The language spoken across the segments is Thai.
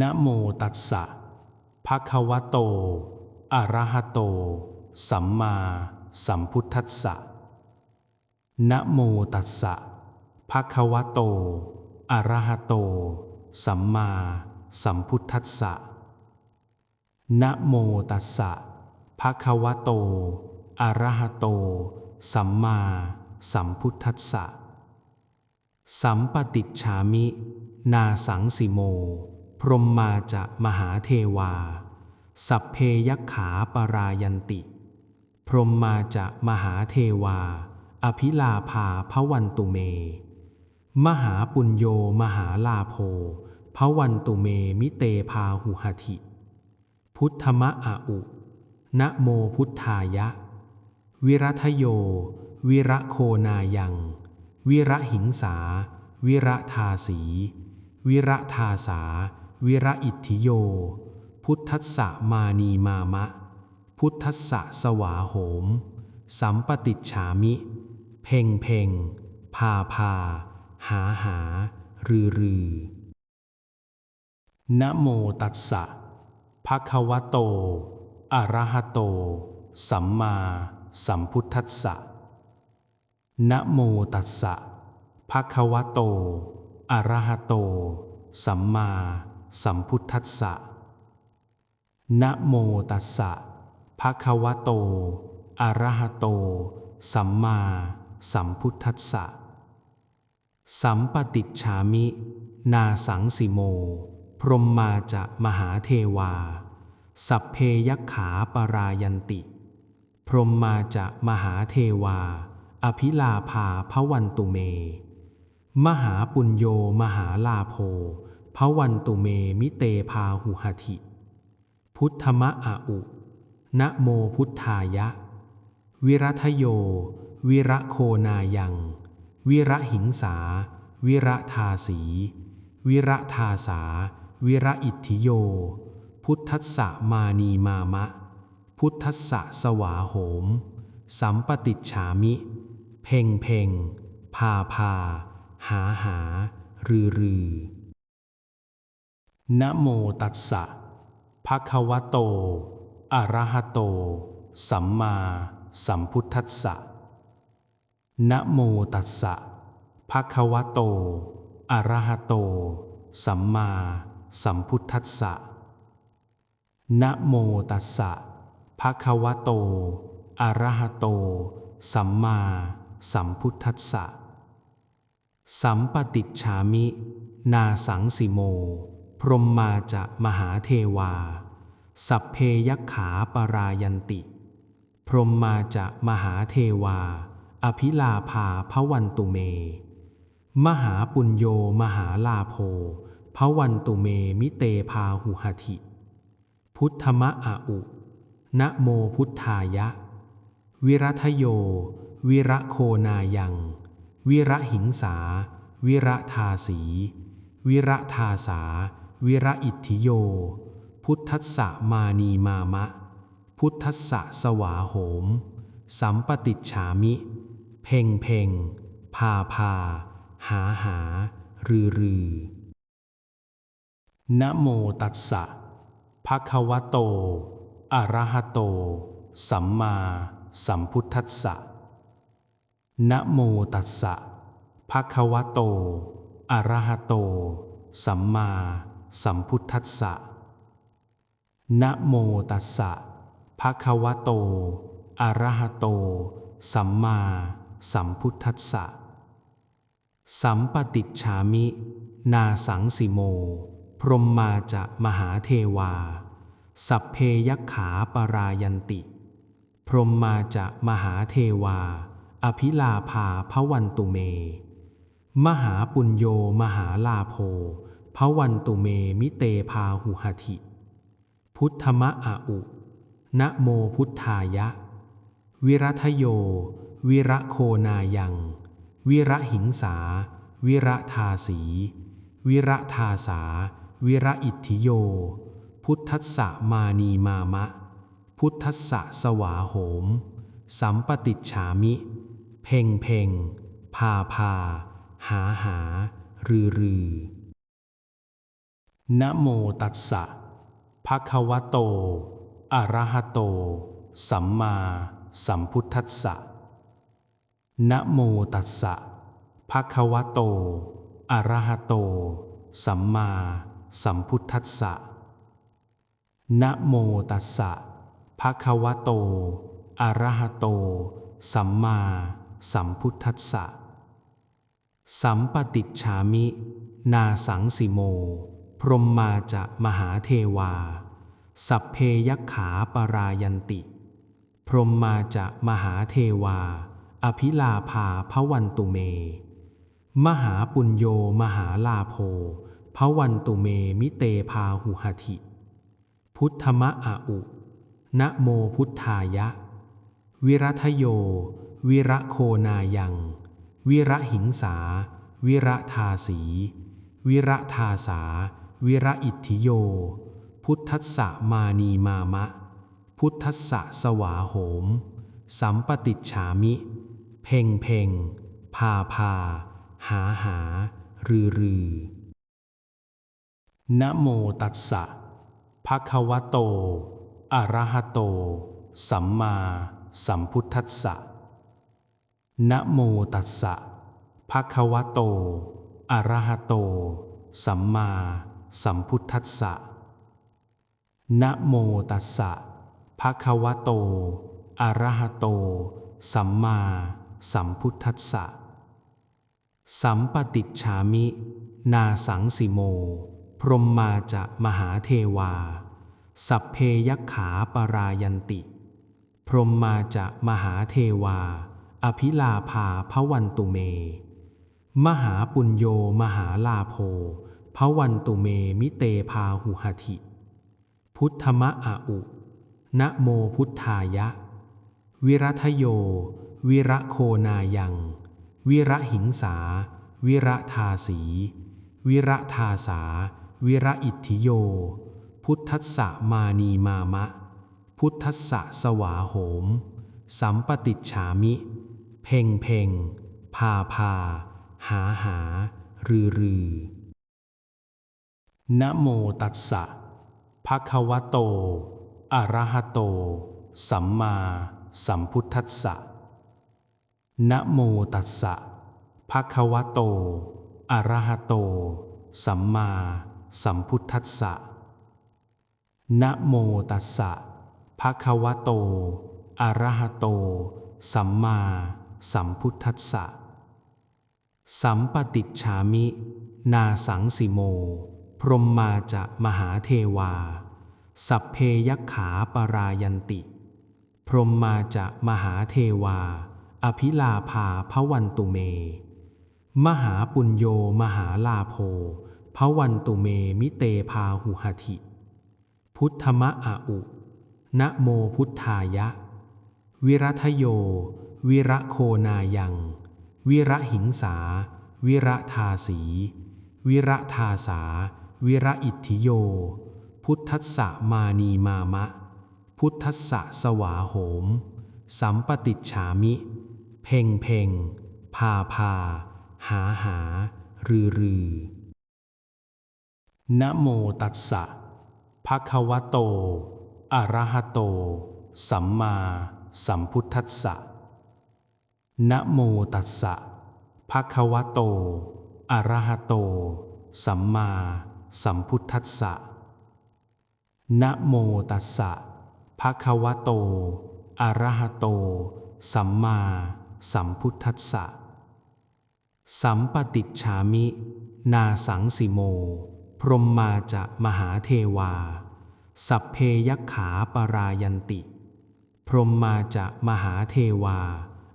นะโมตัสสะภะคะวะโต อะระหะโต สัมมาสัมพุทธัสสะ นะโมตัสสะภะคะวะโต อะระหะโต สัมมาสัมพุทธัสสะ นะโมตัสสะภะคะวะโต อะระหะโต สัมมาสัมพุทธัสสะ สัมปติจฉามิ นาสังสิโม รหมมาจะมหาเทวา สัพเพยักขาปรายันติ พรหมมาจะมหาเทวา อภิลาภาพวันตุเม มหาปุญโยมหาลาโภพวันตุเมมิเตพาหุหทิพุทธมะอาอุนะโมพุทธายะ วิรัทโย วิระโคนายัง วิระหิงสา วิระทาสี วิระทาสา วิระอิทธิโย พุทธัสสะมานีมามะ พุทธัสสะสวาโหม สัมปติฉามิ เพ่งเพ่งพาพา หาหา รือรือนะโมตัสสะภะคะวะโต อะระหะโต สัมมาสัมพุทธัสสะนะโมตัสสะภะคะวะโต อะระหะโต สัมมา สัมพุทธัสสะ นะโมตัสสะภะคะวะโต อะระหะโต สัมมาสัมพุทธัสสะ สัมปติจฉามิ นาสังสิโม พรหมมาจะมหาเทวา สัพเพยักขาปรายันติ พรหมมาจะมหาเทวา อภิลาภาพวันตุเม มหาปุญโยมหาลาโภ พระวันตุเมมิเตพาหุหทิพุทธมะอาอุนะโมพุทธายะ วิรัทโย วิระโคนายัง วิระหิงสา วิระทาสี วิระทาสา วิระอิทธิโย พุทธัสสะมานีมามะ พุทธัสสะสวาโหม สัมปติฉามิ เพ่งเพ่งพาพา หาหา รือรือ นะโมตัสสะภะคะวะโต อะระหะโต สัมมาสัมพุทธัสสะ นะโมตัสสะภะคะวะโต อะระหะโต สัมมาสัมพุทธัสสะ นะโมตัสสะภะคะวะโต อะระหะโต สัมมาสัมพุทธัสสะ สัมปติจฉามิ นาสังสิโม รหมมาจะมหาเทวา สัพเพยักขาปรายันติ พรหมมาจะมหาเทวา อภิลาภาพวันตุเม มหาปุญโยมหาลาโภพวันตุเมมิเตพาหุหทิพุทธมะอาอุนะโมพุทธายะ วิรัทโย วิระโคนายัง วิระหิงสา วิระทาสี วิระทาสา วิระอิทธิโย พุทธัสสะมานีมามะ พุทธัสสะสวาโหม สัมปติฉามิ เพ่งเพ่งพาพา หาหา รือรือนะโมตัสสะภะคะวะโต อะระหะโต สัมมาสัมพุทธัสสะนะโมตัสสะภะคะวะโต อะระหะโต สัมมา สัมพุทธัสสะ นะโมตัสสะภะคะวะโต อะระหะโต สัมมาสัมพุทธัสสะ สัมปติจฉามิ นาสังสิโม พรหมมาจะมหาเทวา สัพเพยักขาปรายันติ พรหมมาจะมหาเทวา อภิลาภาพวันตุเม มหาปุญโยมหาลาโภ พระวันตุเมมิเตพาหุหทิพุทธมะอาอุนะโมพุทธายะ วิรัทโย วิระโคนายัง วิระหิงสา วิระทาสี วิระทาสา วิระอิทธิโย พุทธัสสะมานีมามะ พุทธัสสะสวาโหม สัมปติฉามิ เพ่งเพ่งพาพา หาหา รือรือ นะโมตัสสะภะคะวะโต อะระหะโต สัมมาสัมพุทธัสสะ นะโมตัสสะภะคะวะโต อะระหะโต สัมมาสัมพุทธัสสะ นะโมตัสสะภะคะวะโต อะระหะโต สัมมาสัมพุทธัสสะ สัมปติจฉามิ นาสังสิโม รหมมาจะมหาเทวา สัพเพยักขาปรายันติ พรหมมาจะมหาเทวา อภิลาภาพวันตุเม มหาปุญโยมหาลาโภพวันตุเมมิเตพาหุหทิพุทธมะอาอุนะโมพุทธายะ วิรัทโย วิระโคนายัง วิระหิงสา วิระทาสี วิระทาสา วิระอิทธิโย พุทธัสสะมานีมามะ พุทธัสสะสวาโหม สัมปติฉามิ เพ่งเพ่งพาพา หาหา รือรือนะโมตัสสะภะคะวะโต อะระหะโต สัมมาสัมพุทธัสสะนะโมตัสสะภะคะวะโต อะระหะโต สัมมา สัมพุทธัสสะ นะโมตัสสะภะคะวะโต อะระหะโต สัมมาสัมพุทธัสสะ สัมปติจฉามิ นาสังสิโม พรหมมาจะมหาเทวา สัพเพยักขาปรายันติ พรหมมาจะมหาเทวา อภิลาภาพวันตุเม มหาปุญโยมหาลาโภ พระวันตุเมมิเตพาหุหทิพุทธมะอาอุนะโมพุทธายะ วิรัทโย วิระโคนายัง วิระหิงสา วิระทาสี วิระทาสา วิระอิทธิโย พุทธัสสะมานีมามะ พุทธัสสะสวาโหม สัมปติฉามิ เพ่งเพ่งพาพา หาหา รือรือ นะโมตัสสะภะคะวะโต อะระหะโต สัมมาสัมพุทธัสสะ นะโมตัสสะภะคะวะโต อะระหะโต สัมมาสัมพุทธัสสะ นะโมตัสสะภะคะวะโต อะระหะโต สัมมาสัมพุทธัสสะ สัมปติจฉามิ นาสังสิโม รหมมาจะมหาเทวา สัพเพยักขาปรายันติ พรหมมาจะมหาเทวา อภิลาภาพวันตุเม มหาปุญโยมหาลาโภพวันตุเมมิเตพาหุหทิพุทธมะอาอุนะโมพุทธายะ วิรัทโย วิระโคนายัง วิระหิงสา วิระทาสี วิระทาสา วิระอิทธิโย พุทธัสสะมานีมามะ พุทธัสสะสวาโหม สัมปติฉามิ เพ่งเพ่งพาพา หาหา รือรือนะโมตัสสะภะคะวะโต อะระหะโต สัมมาสัมพุทธัสสะนะโมตัสสะภะคะวะโต อะระหะโต สัมมา สัมพุทธัสสะ นะโมตัสสะภะคะวะโต อะระหะโต สัมมาสัมพุทธัสสะ สัมปติจฉามิ นาสังสิโม พรหมมาจะมหาเทวา สัพเพยักขาปรายันติ พรหมมาจะมหาเทวา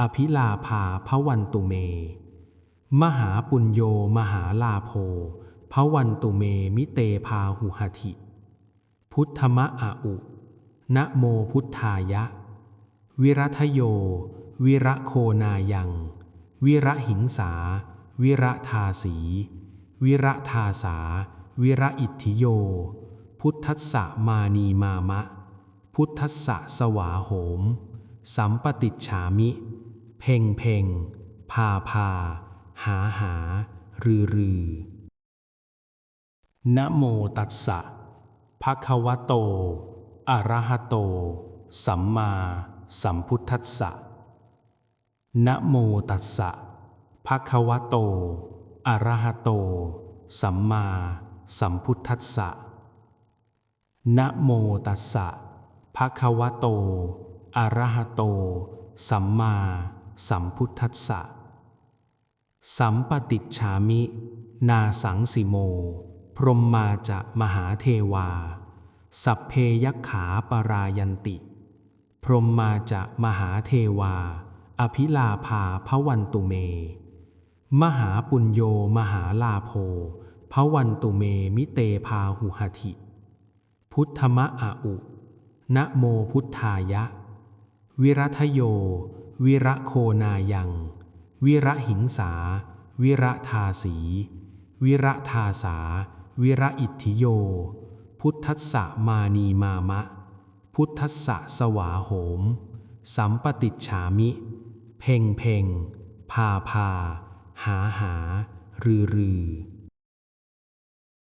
อภิลาภาพวันตุเม มหาปุญโยมหาลาโภ พระวันตุเมมิเตพาหุหทิพุทธมะอาอุนะโมพุทธายะ วิรัทโย วิระโคนายัง วิระหิงสา วิระทาสี วิระทาสา วิระอิทธิโย พุทธัสสะมานีมามะ พุทธัสสะสวาโหม สัมปติฉามิ เพ่งเพ่งพาพา หาหา รือรือ นะโมตัสสะภะคะวะโต อะระหะโต สัมมาสัมพุทธัสสะ นะโมตัสสะภะคะวะโต อะระหะโต สัมมาสัมพุทธัสสะ นะโมตัสสะภะคะวะโต อะระหะโต สัมมาสัมพุทธัสสะ สัมปติจฉามิ นาสังสิโม รหมมาจะมหาเทวา สัพเพยักขาปรายันติ พรหมมาจะมหาเทวา อภิลาภาพวันตุเม มหาปุญโยมหาลาโภพวันตุเมมิเตพาหุหทิพุทธมะอาอุนะโมพุทธายะ วิรัทโย วิระโคนายัง วิระหิงสา วิระทาสี วิระทาสา วิระอิทธิโย พุทธัสสะมานีมามะ พุทธัสสะสวาโหม สัมปติฉามิ เพ่งเพ่งพาพา หาหา รือรือ